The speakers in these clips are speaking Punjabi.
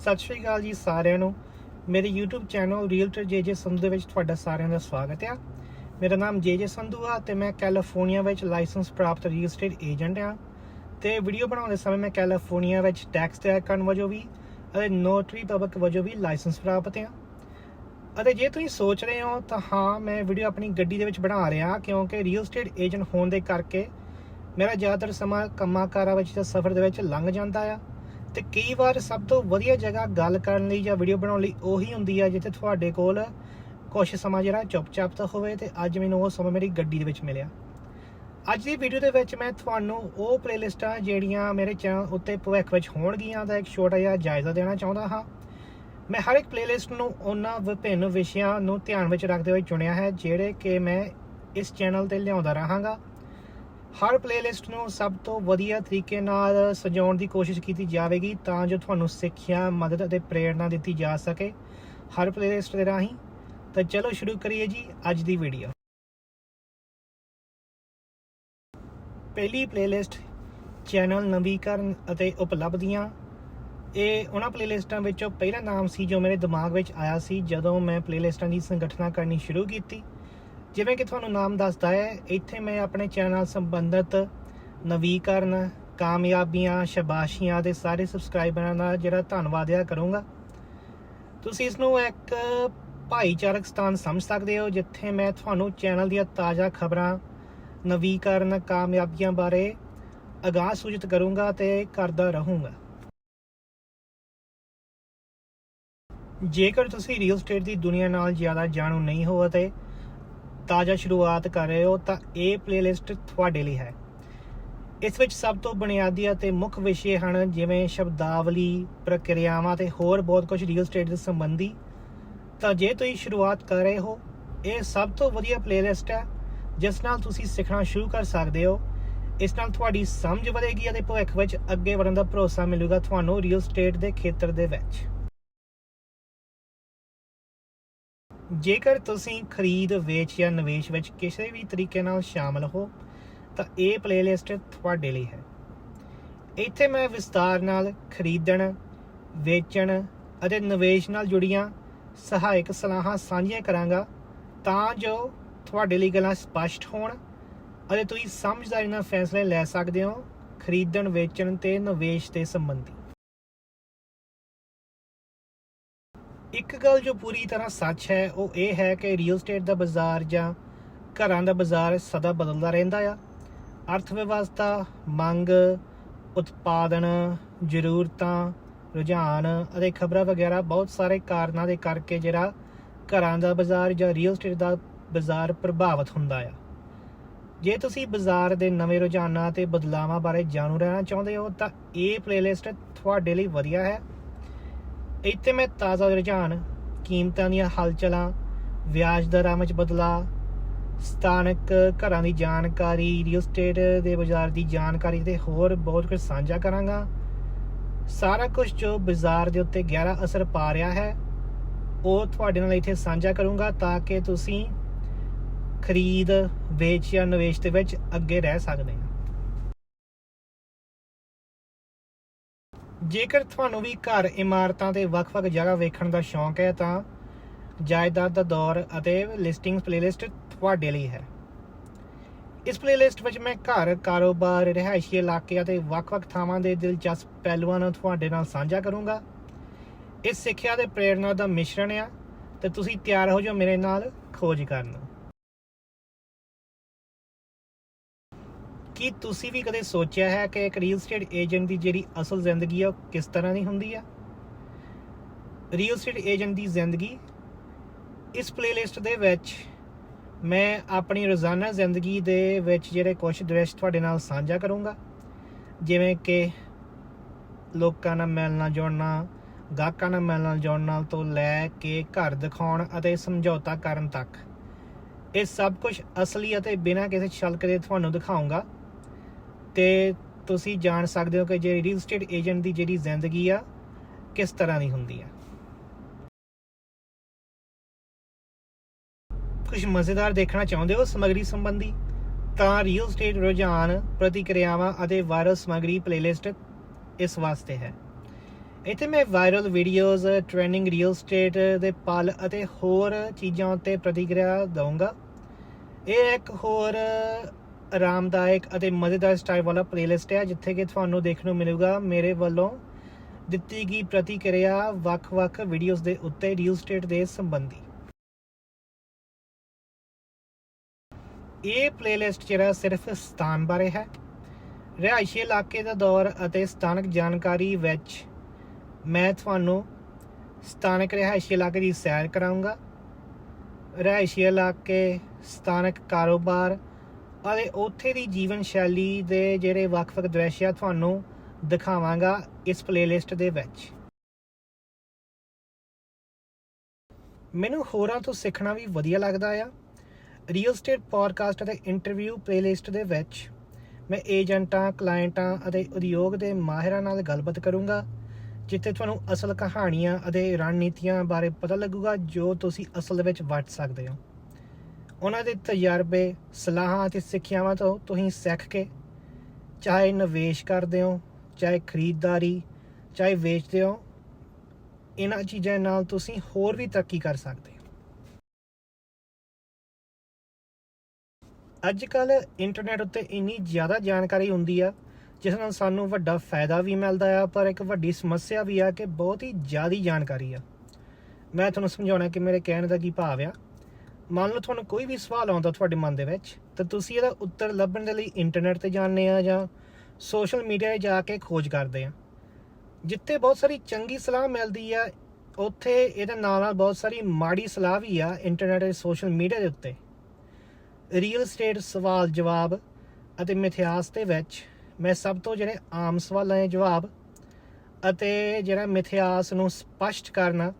ਸਤਿ ਸ਼੍ਰੀ ਅਕਾਲ ਜੀ ਸਾਰਿਆਂ ਨੂੰ। ਮੇਰੇ YouTube channel realtor JJ Sandhu ਦੇ ਵਿੱਚ ਤੁਹਾਡਾ ਸਾਰਿਆਂ ਦਾ ਸਵਾਗਤ ਹੈ ਮੇਰਾ ਨਾਮ ਜੇਜੇ ਸੰਧੂ ਆ ਤੇ ਮੈਂ ਕੈਲੀਫੋਰਨੀਆ ਵਿੱਚ ਲਾਇਸੈਂਸ ਪ੍ਰਾਪਤ ਰੀਅਲ ਏਸਟੇਟ ਏਜੰਟ ਆ। ਤੇ ਵੀਡੀਓ ਬਣਾਉਣ ਦੇ ਸਮੇਂ ਮੈਂ ਕੈਲੀਫੋਰਨੀਆ ਵਿੱਚ ਟੈਕਸ ਤਿਆਰ ਕਰਨ ਵਜੋਂ ਵੀ ਅਤੇ ਨੋਟਰੀ ਪਬਲਿਕ ਵਜੋਂ ਵੀ ਲਾਇਸੈਂਸ ਪ੍ਰਾਪਤ ਆ। ਅਤੇ ਜੇ ਤੁਸੀਂ ਸੋਚ ਰਹੇ ਹੋ ਤਾਂ ਹਾਂ, ਮੈਂ ਵੀਡੀਓ ਆਪਣੀ ਗੱਡੀ ਦੇ ਵਿੱਚ ਬਣਾ ਰਿਹਾ ਕਿਉਂਕਿ ਰੀਅਲ ਏਸਟੇਟ ਏਜੰਟ ਹੋਣ ਦੇ ਕਰਕੇ ਮੇਰਾ ਜ਼ਿਆਦਾਤਰ ਸਮਾਂ ਕੰਮਾਂ ਕਾਰਾਂ ਵਿੱਚ ਤੇ ਸਫ਼ਰ ਦੇ ਵਿੱਚ ਲੰਘ ਜਾਂਦਾ ਆ। ਤੇ ਕਈ ਵਾਰ ਸਭ ਤੋਂ ਵਧੀਆ ਜਗ੍ਹਾ ਗੱਲ ਕਰਨ ਲਈ ਜਾਂ ਵੀਡੀਓ ਬਣਾਉਣ ਲਈ ਉਹੀ ਹੁੰਦੀ ਆ ਜਿੱਥੇ ਤੁਹਾਡੇ ਕੋਲ ਕੁਝ ਸਮਾਂ ਜਿਹੜਾ ਚੁੱਪਚਾਪ ਤਾਂ ਹੋਵੇ ਤੇ ਅੱਜ ਮੈਨੂੰ ਉਹ ਸਮਾਂ ਮੇਰੀ ਗੱਡੀ ਦੇ ਵਿੱਚ ਮਿਲਿਆ। ਅੱਜ ਦੀ ਵੀਡੀਓ ਦੇ ਵਿੱਚ ਮੈਂ ਤੁਹਾਨੂੰ ਉਹ ਪਲੇਲਿਸਟਾਂ ਜਿਹੜੀਆਂ ਮੇਰੇ ਚੈਨਲ ਉੱਤੇ ਭਵਿੱਖ ਵਿੱਚ ਹੋਣਗੀਆਂ ਦਾ ਇੱਕ ਛੋਟਾ ਜਿਹਾ ਜਾਇਜ਼ਾ ਦੇਣਾ ਚਾਹੁੰਦਾ ਹਾਂ। ਮੈਂ ਹਰ ਇੱਕ ਪਲੇਲਿਸਟ ਨੂੰ ਉਹਨਾਂ ਵਿਭਿੰਨ ਵਿਸ਼ਿਆਂ ਨੂੰ ਧਿਆਨ ਵਿੱਚ ਰੱਖਦੇ ਹੋਏ ਚੁਣਿਆ ਹੈ, ਜਿਹੜੇ ਕਿ ਮੈਂ ਇਸ ਚੈਨਲ ਤੇ ਲਿਆਉਂਦਾ ਰਹਾਂਗਾ। ਹਰ ਪਲੇਲਿਸਟ ਨੂੰ ਸਭ ਤੋਂ ਵਧੀਆ ਤਰੀਕੇ ਨਾਲ ਸਜਾਉਣ ਦੀ ਕੋਸ਼ਿਸ਼ ਕੀਤੀ ਜਾਵੇਗੀ ਤਾਂ ਜੋ ਤੁਹਾਨੂੰ ਸਿੱਖਿਆ, ਮਦਦ ਅਤੇ ਪ੍ਰੇਰਣਾ ਦਿੱਤੀ ਜਾ ਸਕੇ। ਹਰ ਪਲੇਲਿਸਟ ਦੇ ਰਾਹੀਂ। ਤਾਂ ਚਲੋ ਸ਼ੁਰੂ ਕਰੀਏ ਜੀ ਅੱਜ ਦੀ ਵੀਡੀਓ ਪਹਿਲੀ ਪਲੇਲਿਸਟ ਚੈਨਲ ਨਵੀਕਰਨ ਅਤੇ ਉਪਲਬਧੀਆਂ। ਇਹ ਉਹਨਾਂ ਪਲੇਲਿਸਟਾਂ ਵਿੱਚੋਂ ਪਹਿਲਾ ਨਾਮ ਸੀ ਜੋ ਮੇਰੇ ਦਿਮਾਗ ਵਿੱਚ ਆਇਆ ਸੀ ਜਦੋਂ ਮੈਂ ਪਲੇਲਿਸਟਾਂ ਦੀ ਸੰਗਠਨਾ ਕਰਨੀ ਸ਼ੁਰੂ ਕੀਤੀ। ਜਿਵੇਂ ਕਿ ਤੁਹਾਨੂੰ ਨਾਮ ਦੱਸਦਾ ਹੈ, ਇੱਥੇ ਮੈਂ ਆਪਣੇ ਚੈਨਲ ਨਾਲ ਸੰਬੰਧਿਤ ਨਵੀਕਰਨ ਕਾਮਯਾਬੀਆਂ, ਸ਼ਾਬਾਸ਼ੀਆਂ ਦੇ ਸਾਰੇ ਸਬਸਕ੍ਰਾਈਬਰਾਂ ਦਾ ਜਿਹੜਾ ਧੰਨਵਾਦ ਆ ਕਰੂੰਗਾ। ਤੁਸੀਂ ਇਸ ਨੂੰ ਇੱਕ ਭਾਈਚਾਰਕ ਸਥਾਨ ਸਮਝ ਸਕਦੇ ਹੋ, ਜਿੱਥੇ ਮੈਂ ਤੁਹਾਨੂੰ ਚੈਨਲ ਦੀਆਂ ਤਾਜ਼ਾ ਖਬਰਾਂ, ਨਵੀਕਰਨ ਕਾਮਯਾਬੀਆਂ ਬਾਰੇ ਅਗਾਹ ਸੂਚਿਤ ਕਰੂੰਗਾ ਤੇ ਕਰਦਾ ਰਹੂੰਗਾ। ਜੇਕਰ ਤੁਸੀਂ ਰੀਅਲ ਸਟੇਟ ਦੀ ਦੁਨੀਆ ਨਾਲ ਜ਼ਿਆਦਾ ਜਾਣੂ ਨਹੀਂ ਹੋ ਅਤੇ ਤਾਜ਼ਾ ਸ਼ੁਰੂਆਤ ਕਰ ਰਹੇ ਹੋ ਤਾਂ ਇਹ ਪਲੇਲਿਸਟ ਤੁਹਾਡੇ ਲਈ ਹੈ। ਇਸ ਵਿੱਚ ਸਭ ਤੋਂ ਬੁਨਿਆਦੀ ਅਤੇ ਮੁੱਖ ਵਿਸ਼ੇ ਹਨ ਜਿਵੇਂ ਸ਼ਬਦਾਵਲੀ, ਪ੍ਰਕਿਰਿਆਵਾਂ ਤੇ ਹੋਰ ਬਹੁਤ ਕੁਝ ਰੀਅਲ ਸਟੇਟ ਦੇ ਸੰਬੰਧੀ। ਤਾਂ ਜੇ ਤੁਸੀਂ ਸ਼ੁਰੂਆਤ ਕਰ ਰਹੇ ਹੋ, ਇਹ ਸਭ ਤੋਂ ਵਧੀਆ ਪਲੇਲਿਸਟ ਹੈ, ਜਿਸ ਨਾਲ ਤੁਸੀਂ ਸਿੱਖਣਾ ਸ਼ੁਰੂ ਕਰ ਸਕਦੇ ਹੋ। ਇਸ ਨਾਲ ਤੁਹਾਡੀ ਸਮਝ ਵਧੇਗੀ ਅਤੇ ਭਵਿੱਖ ਵਿੱਚ ਅੱਗੇ ਵਧਣ ਦਾ ਭਰੋਸਾ ਮਿਲੇਗਾ ਤੁਹਾਨੂੰ ਰੀਅਲ ਸਟੇਟ ਦੇ ਖੇਤਰ ਦੇ ਵਿੱਚ। ਜੇਕਰ ਤੁਸੀਂ ਖਰੀਦ, ਵੇਚ ਜਾਂ ਨਿਵੇਸ਼ ਵਿੱਚ ਕਿਸੇ ਵੀ ਤਰੀਕੇ ਨਾਲ ਸ਼ਾਮਲ ਹੋ, ਤਾਂ ਇਹ ਪਲੇਲਿਸਟ ਤੁਹਾਡੇ ਲਈ ਹੈ। ਇੱਥੇ ਮੈਂ ਵਿਸਤਾਰ ਨਾਲ ਖਰੀਦਣ, ਵੇਚਣ ਅਤੇ ਨਿਵੇਸ਼ ਨਾਲ ਜੁੜੀਆਂ ਸਹਾਇਕ ਸਲਾਹਾਂ ਸਾਂਝੀਆਂ ਕਰਾਂਗਾ ਤਾਂ ਜੋ ਤੁਹਾਡੇ ਲਈ ਗੱਲਾਂ ਸਪਸ਼ਟ ਹੋਣ ਅਤੇ ਤੁਸੀਂ ਸਮਝਦਾਰੀ ਨਾਲ ਫੈਸਲੇ ਲੈ ਸਕਦੇ ਹੋ ਖਰੀਦਣ, ਵੇਚਣ ਤੇ ਨਿਵੇਸ਼ ਦੇ ਸੰਬੰਧੀ। ਇੱਕ ਗੱਲ ਜੋ ਪੂਰੀ ਤਰ੍ਹਾਂ ਸੱਚ ਹੈ, ਉਹ ਇਹ ਹੈ ਕਿ ਰੀਅਲ ਸਟੇਟ ਦਾ ਬਾਜ਼ਾਰ ਜਾਂ ਘਰਾਂ ਦਾ ਬਾਜ਼ਾਰ ਸਦਾ ਬਦਲਦਾ ਰਹਿੰਦਾ ਆ। ਅਰਥ ਵਿਵਸਥਾ ਮੰਗ, ਉਤਪਾਦਨ, ਜ਼ਰੂਰਤਾਂ, ਰੁਝਾਨ ਅਤੇ ਖਬਰਾਂ ਵਗੈਰਾ ਬਹੁਤ ਸਾਰੇ ਕਾਰਨਾਂ ਦੇ ਕਰਕੇ ਜਿਹੜਾ ਘਰਾਂ ਦਾ ਬਾਜ਼ਾਰ ਜਾਂ ਰੀਅਲ ਸਟੇਟ ਦਾ ਬਾਜ਼ਾਰ ਪ੍ਰਭਾਵਿਤ ਹੁੰਦਾ ਆ। ਜੇ ਤੁਸੀਂ ਬਾਜ਼ਾਰ ਦੇ ਨਵੇਂ ਰੁਝਾਨਾਂ ਤੇ ਬਦਲਾਵਾਂ ਬਾਰੇ ਜਾਣੂ ਰਹਿਣਾ ਚਾਹੁੰਦੇ ਹੋ, ਤਾਂ ਇਹ ਪਲੇਲਿਸਟ ਤੁਹਾਡੇ ਲਈ ਵਧੀਆ ਹੈ। ਇੱਥੇ ਮੈਂ ਤਾਜ਼ਾ ਰੁਝਾਨ, ਕੀਮਤਾਂ ਦੀਆਂ ਹਲਚਲਾਂ, ਵਿਆਜ ਦਰਾਂ ਵਿੱਚ ਬਦਲਾਅ, ਸਥਾਨਕ ਘਰਾਂ ਦੀ ਜਾਣਕਾਰੀ ਰੀਅਲ ਸਟੇਟ ਦੇ ਬਾਜ਼ਾਰ ਦੀ ਜਾਣਕਾਰੀ ਤੇ ਹੋਰ ਬਹੁਤ ਕੁਝ ਸਾਂਝਾ ਕਰਾਂਗਾ। ਸਾਰਾ ਕੁਝ ਜੋ ਬਾਜ਼ਾਰ ਦੇ ਉੱਤੇ ਗਹਿਰਾ ਅਸਰ ਪਾ ਰਿਹਾ ਹੈ, ਉਹ ਤੁਹਾਡੇ ਨਾਲ ਇੱਥੇ ਸਾਂਝਾ ਕਰੂੰਗਾ ਤਾਂ ਕਿ ਤੁਸੀਂ ਖਰੀਦ, ਵੇਚ ਜਾਂ ਨਿਵੇਸ਼ ਦੇ ਵਿੱਚ ਅੱਗੇ ਰਹਿ ਸਕਦੇ ਹੋ। ਜੇਕਰ ਤੁਹਾਨੂੰ ਵੀ ਘਰ ਇਮਾਰਤਾਂ ਤੇ ਵੱਖ-ਵੱਖ ਜਗ੍ਹਾ ਵੇਖਣ ਦਾ ਸ਼ੌਂਕ ਹੈ, ਤਾਂ ਜਾਇਦਾਦ ਦਾ ਦੌਰ ਅਤੇ ਲਿਸਟਿੰਗਸ ਪਲੇਲਿਸਟ ਤੁਹਾਡੇ ਲਈ ਹੈ। ਇਸ ਪਲੇਲਿਸਟ ਵਿੱਚ ਮੈਂ ਘਰ, ਕਾਰੋਬਾਰ, ਰਿਹਾਇਸ਼ੀ ਇਲਾਕੇ ਅਤੇ ਵੱਖ-ਵੱਖ ਥਾਵਾਂ ਦੇ ਦਿਲਚਸਪ ਪਹਿਲੂਆਂ ਨੂੰ ਤੁਹਾਡੇ ਨਾਲ ਸਾਂਝਾ ਕਰੂੰਗਾ। ਇਸ ਸਿੱਖਿਆ ਤੇ ਪ੍ਰੇਰਣਾ ਦਾ ਮਿਸ਼ਰਣ ਆ, ਤੇ ਤੁਸੀਂ ਤਿਆਰ ਹੋ ਜਾਓ ਮੇਰੇ ਨਾਲ ਖੋਜ ਕਰਨ। ਕੀ ਤੁਸੀਂ ਵੀ ਕਦੇ ਸੋਚਿਆ ਹੈ ਕਿ ਇੱਕ ਰੀਅਲ ਸਟੇਟ ਏਜੰਟ ਦੀ ਜਿਹੜੀ ਅਸਲ ਜ਼ਿੰਦਗੀ ਆ, ਉਹ ਕਿਸ ਤਰ੍ਹਾਂ ਦੀ ਹੁੰਦੀ ਆ? ਰੀਅਲ ਸਟੇਟ ਏਜੰਟ ਦੀ ਜ਼ਿੰਦਗੀ, ਇਸ ਪਲੇਲਿਸਟ ਦੇ ਵਿੱਚ ਮੈਂ ਆਪਣੀ ਰੋਜ਼ਾਨਾ ਜ਼ਿੰਦਗੀ ਦੇ ਵਿੱਚ ਜਿਹੜੇ ਕੁਝ ਦ੍ਰਿਸ਼ ਤੁਹਾਡੇ ਨਾਲ ਸਾਂਝਾ ਕਰੂੰਗਾ। ਜਿਵੇਂ ਕਿ ਲੋਕਾਂ ਨਾਲ ਮਿਲਣਾ ਜੁੜਨਾ, ਗਾਹਕਾਂ ਨਾਲ ਮਿਲਣਾ ਜੁੜਨਾ ਤੋਂ ਲੈ ਕੇ ਘਰ ਦਿਖਾਉਣ ਅਤੇ ਸਮਝੌਤਾ ਕਰਨ ਤੱਕ। ਇਹ ਸਭ ਕੁਝ ਅਸਲੀ ਅਤੇ ਬਿਨਾਂ ਕਿਸੇ ਛਲਕ ਦੇ ਤੁਹਾਨੂੰ ਦਿਖਾਉਂਗਾ ਤੇ ਤੁਸੀਂ ਜਾਣ ਸਕਦੇ ਹੋ ਕਿ ਜੇ ਰੀਅਲ ਸਟੇਟ ਏਜੰਟ ਦੀ ਜਿਹੜੀ ਜ਼ਿੰਦਗੀ ਆ, ਕਿਸ ਤਰ੍ਹਾਂ ਦੀ ਹੁੰਦੀ ਆ। ਕੁਝ ਮਜ਼ੇਦਾਰ ਦੇਖਣਾ ਚਾਹੁੰਦੇ ਹੋ ਸਮਗਰੀ ਸੰਬੰਧੀ, ਤਾਂ ਰੀਅਲ ਸਟੇਟ ਰੁਝਾਨ, ਪ੍ਰਤੀਕਿਰਿਆਵਾਂ ਅਤੇ ਵਾਇਰਲ ਸਮਗਰੀ ਪਲੇਲਿਸਟ ਇਸ ਵਾਸਤੇ ਹੈ। ਇੱਥੇ ਮੈਂ viral videos trending real estate ਦੇ ਪਲ ਅਤੇ ਹੋਰ ਚੀਜ਼ਾਂ ਉੱਤੇ ਪ੍ਰਤੀਕਿਰਿਆ ਦਊਂਗਾ। ਇਹ ਇੱਕ ਹੋਰ ਆਰਾਮਦਾਇਕ ਅਤੇ ਮਜ਼ੇਦਾਰ ਸਟਾਈਲ ਵਾਲਾ ਪਲੇਲਿਸਟ ਹੈ, ਜਿੱਥੇ ਕਿ ਤੁਹਾਨੂੰ ਦੇਖਣ ਨੂੰ ਮਿਲੇਗਾ ਮੇਰੇ ਵੱਲੋਂ ਦਿੱਤੀ ਗਈ ਪ੍ਰਤੀਕਿਰਿਆ ਵੱਖ-ਵੱਖ ਵੀਡੀਓਜ਼ ਦੇ ਉੱਤੇ ਰੀਅਲ ਸਟੇਟ ਦੇ ਸੰਬੰਧੀ। ਇਹ ਪਲੇਲਿਸਟ ਜਿਹੜਾ ਸਿਰਫ ਸਥਾਨ ਬਾਰੇ ਹੈ। ਰਿਹਾਇਸ਼ੀ ਇਲਾਕੇ ਦਾ ਦੌਰ ਅਤੇ ਸਥਾਨਕ ਜਾਣਕਾਰੀ ਵਿੱਚ ਮੈਂ ਤੁਹਾਨੂੰ ਸਥਾਨਕ ਰਿਹਾਇਸ਼ੀ ਇਲਾਕੇ ਦੀ ਸੈਰ ਕਰਾਉਂਗਾ ਰਿਹਾਇਸ਼ੀ ਇਲਾਕੇ, ਸਥਾਨਕ ਕਾਰੋਬਾਰ ਅਤੇ ਉੱਥੇ ਦੀ ਜੀਵਨ ਸ਼ੈਲੀ ਦੇ ਜਿਹੜੇ ਵੱਖ-ਵੱਖ ਦ੍ਰਿਸ਼ ਆ, ਤੁਹਾਨੂੰ ਦਿਖਾਵਾਂਗਾ ਇਸ ਪਲੇਲਿਸਟ ਦੇ ਵਿੱਚ। ਮੈਨੂੰ ਹੋਰਾਂ ਤੋਂ ਸਿੱਖਣਾ ਵੀ ਵਧੀਆ ਲੱਗਦਾ ਆ। ਰੀਅਲ ਸਟੇਟ ਪੋਡਕਾਸਟ ਅਤੇ ਇੰਟਰਵਿਊ ਪਲੇਲਿਸਟ ਦੇ ਵਿੱਚ ਮੈਂ ਏਜੰਟਾਂ ਕਲਾਇੰਟਾਂ ਅਤੇ ਉਦਯੋਗ ਦੇ ਮਾਹਿਰਾਂ ਨਾਲ ਗੱਲਬਾਤ ਕਰੂੰਗਾ, ਜਿੱਥੇ ਤੁਹਾਨੂੰ ਅਸਲ ਕਹਾਣੀਆਂ ਅਤੇ ਰਣਨੀਤੀਆਂ ਬਾਰੇ ਪਤਾ ਲੱਗੂਗਾ ਜੋ ਤੁਸੀਂ ਅਸਲ ਵਿੱਚ ਵਰਤ ਸਕਦੇ ਹੋ। ਉਹਨਾਂ ਦੇ ਤਜਰਬੇ, ਸਲਾਹਾਂ ਅਤੇ ਸਿੱਖਿਆਵਾਂ ਤੋਂ ਤੁਸੀਂ ਸਿੱਖ ਕੇ ਚਾਹੇ ਨਿਵੇਸ਼ ਕਰਦੇ ਹੋ, ਚਾਹੇ ਖਰੀਦਦਾਰੀ, ਚਾਹੇ ਵੇਚਦੇ ਹੋ, ਇਹਨਾਂ ਚੀਜ਼ਾਂ ਨਾਲ ਤੁਸੀਂ ਹੋਰ ਵੀ ਤਰੱਕੀ ਕਰ ਸਕਦੇ ਹੋ। ਅੱਜ ਕੱਲ ਇੰਟਰਨੈਟ ਉੱਤੇ ਇੰਨੀ ਜ਼ਿਆਦਾ ਜਾਣਕਾਰੀ ਹੁੰਦੀ ਆ, ਜਿਸ ਨਾਲ ਸਾਨੂੰ ਵੱਡਾ ਫਾਇਦਾ ਵੀ ਮਿਲਦਾ ਆ, ਪਰ ਇੱਕ ਵੱਡੀ ਸਮੱਸਿਆ ਵੀ ਆ ਕਿ ਬਹੁਤ ਹੀ ਜ਼ਿਆਦੀ ਜਾਣਕਾਰੀ ਆ। ਮੈਂ ਤੁਹਾਨੂੰ ਸਮਝਾਉਣਾ ਕਿ ਮੇਰੇ ਕਹਿਣ ਦਾ ਕੀ ਭਾਵ ਆ। ਮੰਨ ਲਓ ਤੁਹਾਨੂੰ ਕੋਈ ਵੀ ਸਵਾਲ ਆਉਂਦਾ ਤੁਹਾਡੇ ਮਨ ਦੇ ਵਿੱਚ, ਤਾਂ ਤੁਸੀਂ ਇਹਦਾ ਉੱਤਰ ਲੱਭਣ ਦੇ ਲਈ ਇੰਟਰਨੈਟ ਤੇ ਜਾਂਦੇ ਆ ਜਾਂ ਸੋਸ਼ਲ ਮੀਡੀਆ 'ਤੇ ਜਾ ਕੇ ਖੋਜ ਕਰਦੇ ਆ। ਜਿੱਥੇ ਬਹੁਤ ਸਾਰੀ ਚੰਗੀ ਸਲਾਹ ਮਿਲਦੀ ਆ, ਉੱਥੇ ਇਹਦੇ ਨਾਲ ਨਾਲ ਬਹੁਤ ਸਾਰੀ ਮਾੜੀ ਸਲਾਹ ਵੀ ਆ ਇੰਟਰਨੈਟ ਤੇ ਸੋਸ਼ਲ ਮੀਡੀਆ ਦੇ ਉੱਤੇ। ਰੀਅਲ ਸਟੇਟ ਸਵਾਲ ਜਵਾਬ ਅਤੇ ਮਿਥਿਹਾਸ ਦੇ ਵਿੱਚ ਮੈਂ ਸਭ ਤੋਂ ਜਿਹੜੇ ਆਮ ਸਵਾਲਾਂ ਦੇ ਜਵਾਬ ਅਤੇ ਜਿਹੜਾ ਮਿਥਿਹਾਸ ਨੂੰ ਸਪਸ਼ਟ ਕਰਨਾ,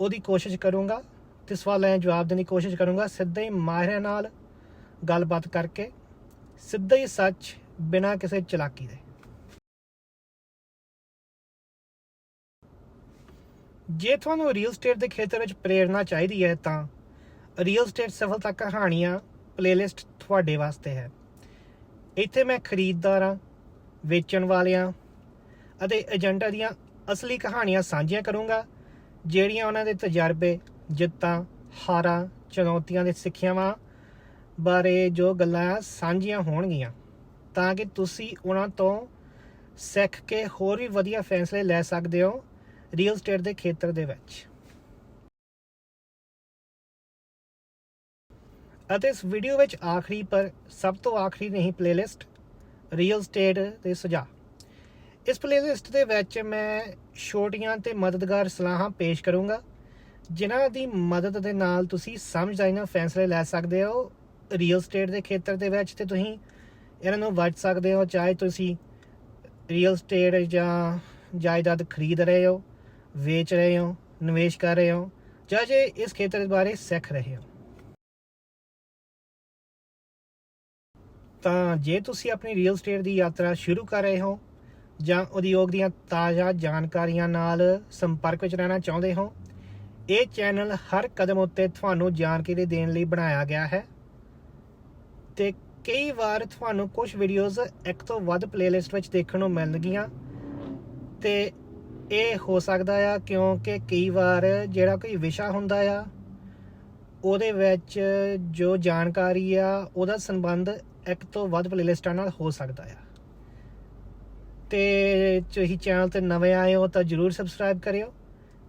ਉਹਦੀ ਕੋਸ਼ਿਸ਼ ਕਰੂੰਗਾ। ਤੇ ਸਵਾਲਾਂ ਦੇ ਜਵਾਬ ਦੇਣ ਦੀ ਕੋਸ਼ਿਸ਼ ਕਰੂੰਗਾ। ਸਿੱਧਾ ਹੀ ਮਾਹਿਰਾਂ ਨਾਲ ਗੱਲਬਾਤ ਕਰਕੇ, ਸਿੱਧਾ ਹੀ ਸੱਚ ਬਿਨਾਂ ਕਿਸੇ ਚਲਾਕੀ ਦੇ। ਜੇ ਤੁਹਾਨੂੰ ਰੀਅਲ ਸਟੇਟ ਦੇ ਖੇਤਰ ਵਿੱਚ ਪ੍ਰੇਰਣਾ ਚਾਹੀਦੀ ਹੈ, ਤਾਂ ਰੀਅਲ ਸਟੇਟ ਸਫਲਤਾ ਕਹਾਣੀਆਂ ਪਲੇਲਿਸਟ ਤੁਹਾਡੇ ਵਾਸਤੇ ਹੈ। ਇੱਥੇ ਮੈਂ ਖਰੀਦਦਾਰਾਂ ਵੇਚਣ ਵਾਲਿਆਂ ਅਤੇ ਏਜੰਟਾਂ ਦੀਆਂ ਅਸਲੀ ਕਹਾਣੀਆਂ ਸਾਂਝੀਆਂ ਕਰੂੰਗਾ, ਜਿਹੜੀਆਂ ਉਹਨਾਂ ਦੇ ਤਜਰਬੇ ਜਿੱਤਾਂ, ਹਾਰਾਂ, ਚੁਣੌਤੀਆਂ ਦੇ ਸਿੱਖਿਆਵਾਂ ਬਾਰੇ ਜੋ ਗੱਲਾਂ ਸਾਂਝੀਆਂ ਹੋਣਗੀਆਂ, ਤਾਂ ਕਿ ਤੁਸੀਂ ਉਹਨਾਂ ਤੋਂ ਸਿੱਖ ਕੇ ਹੋਰ ਵੀ ਵਧੀਆ ਫੈਸਲੇ ਲੈ ਸਕਦੇ ਹੋ ਰੀਅਲ ਸਟੇਟ ਦੇ ਖੇਤਰ ਦੇ ਵਿੱਚ। ਅਤੇ ਇਸ ਵੀਡੀਓ ਵਿੱਚ ਆਖਰੀ ਪਰ ਸਭ ਤੋਂ ਆਖਰੀ ਨਹੀਂ ਪਲੇਲਿਸਟ ਰੀਅਲ ਸਟੇਟ ਦੇ ਸੁਝਾਅ। ਇਸ ਪਲੇਲਿਸਟ ਦੇ ਵਿੱਚ ਮੈਂ ਛੋਟੀਆਂ ਤੇ ਮਦਦਗਾਰ ਸਲਾਹਾਂ ਪੇਸ਼ ਕਰੂੰਗਾ। ਜਿਨ੍ਹਾਂ ਦੀ ਮਦਦ ਦੇ ਨਾਲ ਤੁਸੀਂ ਸਮਝਦਾਰੀ ਨਾਲ ਫੈਸਲੇ ਲੈ ਸਕਦੇ ਹੋ ਰੀਅਲ ਸਟੇਟ ਦੇ ਖੇਤਰ ਦੇ ਵਿੱਚ, ਤੇ ਤੁਸੀਂ ਇਹਨਾਂ ਨੂੰ ਵਰਤ ਸਕਦੇ ਹੋ, ਚਾਹੇ ਤੁਸੀਂ ਰੀਅਲ ਸਟੇਟ ਜਾਂ ਜਾਇਦਾਦ ਖਰੀਦ ਰਹੇ ਹੋ, ਵੇਚ ਰਹੇ ਹੋ, ਨਿਵੇਸ਼ ਕਰ ਰਹੇ ਹੋ, ਜਾਂ ਜੇ ਇਸ ਖੇਤਰ ਬਾਰੇ ਸਿੱਖ ਰਹੇ ਹੋ। ਤਾਂ ਜੇ ਤੁਸੀਂ ਆਪਣੀ ਰੀਅਲ ਸਟੇਟ ਦੀ ਯਾਤਰਾ ਸ਼ੁਰੂ ਕਰ ਰਹੇ ਹੋ ਜਾਂ ਉਦਯੋਗ ਦੀਆਂ ਤਾਜ਼ਾ ਜਾਣਕਾਰੀਆਂ ਨਾਲ ਸੰਪਰਕ ਵਿੱਚ ਰਹਿਣਾ ਚਾਹੁੰਦੇ ਹੋ ਇਹ ਚੈਨਲ ਹਰ ਕਦਮ ਉੱਤੇ ਤੁਹਾਨੂੰ ਜਾਣਕਾਰੀ ਦੇਣ ਲਈ ਬਣਾਇਆ ਗਿਆ ਹੈ ਤੇ ਕਈ ਵਾਰ ਤੁਹਾਨੂੰ ਕੁਝ ਵੀਡੀਓਜ਼ ਇੱਕ ਤੋਂ ਵੱਧ ਪਲੇਲਿਸਟ ਵਿੱਚ ਦੇਖਣ ਨੂੰ ਮਿਲਣਗੀਆਂ ਤੇ ਇਹ ਹੋ ਸਕਦਾ ਆ ਕਿਉਂਕਿ ਕਈ ਵਾਰ ਜਿਹੜਾ ਕੋਈ ਵਿਸ਼ਾ ਹੁੰਦਾ ਆ, ਉਹਦੇ ਵਿੱਚ ਜੋ ਜਾਣਕਾਰੀ ਆ, ਉਹਦਾ ਸੰਬੰਧ ਇੱਕ ਤੋਂ ਵੱਧ ਪਲੇਲਿਸਟਾਂ ਨਾਲ ਹੋ ਸਕਦਾ ਆ। ਤੇ ਤੁਸੀਂ ਚੈਨਲ ਤੇ ਨਵੇਂ ਆਏ ਹੋ ਤਾਂ ਜਰੂਰ ਸਬਸਕ੍ਰਾਈਬ ਕਰਿਓ।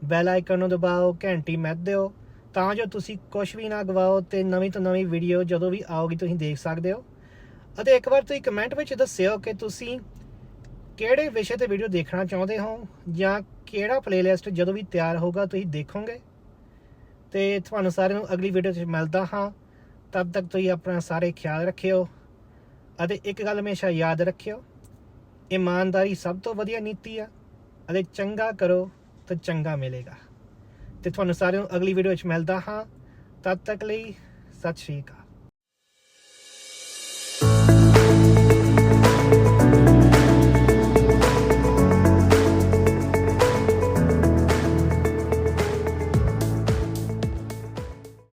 ਬੈਲ ਆਈਕਨ ਨੂੰ ਦਬਾਓ, ਘੰਟੀ ਮੱਧ ਦਿਓ। ਤਾਂ ਜੋ ਤੁਸੀਂ ਕੁਝ ਵੀ ਨਾ ਗਵਾਓ ਤੇ ਨਵੀਂ ਤੋਂ ਨਵੀਂ ਵੀਡੀਓ ਜਦੋਂ ਵੀ ਆਉਗੀ ਤੁਸੀਂ ਦੇਖ ਸਕਦੇ ਹੋ। ਅਤੇ ਇੱਕ ਵਾਰ ਤੁਸੀਂ ਕਮੈਂਟ ਵਿੱਚ ਦੱਸਿਓ ਕਿ ਤੁਸੀਂ ਕਿਹੜੇ ਵਿਸ਼ੇ ਤੇ ਵੀਡੀਓ ਦੇਖਣਾ ਚਾਹੁੰਦੇ ਹੋ ਜਾਂ ਕਿਹੜਾ ਪਲੇਲਿਸਟ ਜਦੋਂ ਵੀ ਤਿਆਰ ਹੋਊਗਾ ਤੁਸੀਂ ਦੇਖੋਗੇ। ਤੇ ਤੁਹਾਨੂੰ ਸਾਰਿਆਂ ਨੂੰ ਅਗਲੀ ਵੀਡੀਓ 'ਚ ਮਿਲਦਾ ਹਾਂ। ਤਦ ਤੱਕ ਤੁਸੀਂ ਆਪਣਾ ਸਾਰੇ ਖਿਆਲ ਰੱਖਿਓ। ਅਤੇ ਇੱਕ ਗੱਲ ਹਮੇਸ਼ਾ ਯਾਦ ਰੱਖਿਓ, ਇਮਾਨਦਾਰੀ ਸਭ ਤੋਂ ਵਧੀਆ ਨੀਤੀ ਆ ਅਤੇ ਚੰਗਾ ਕਰੋ। ਤਾਂ ਚੰਗਾ ਮਿਲੇਗਾ। ਤੇ ਤੁਹਾਨੂੰ ਸਾਰਿਆਂ ਨੂੰ ਅਗਲੀ ਵੀਡੀਓ ਵਿੱਚ ਮਿਲਦਾ ਹਾਂ। ਤਦ ਤੱਕ ਲਈ ਸਤਿ ਸ਼੍ਰੀ ਅਕਾਲ।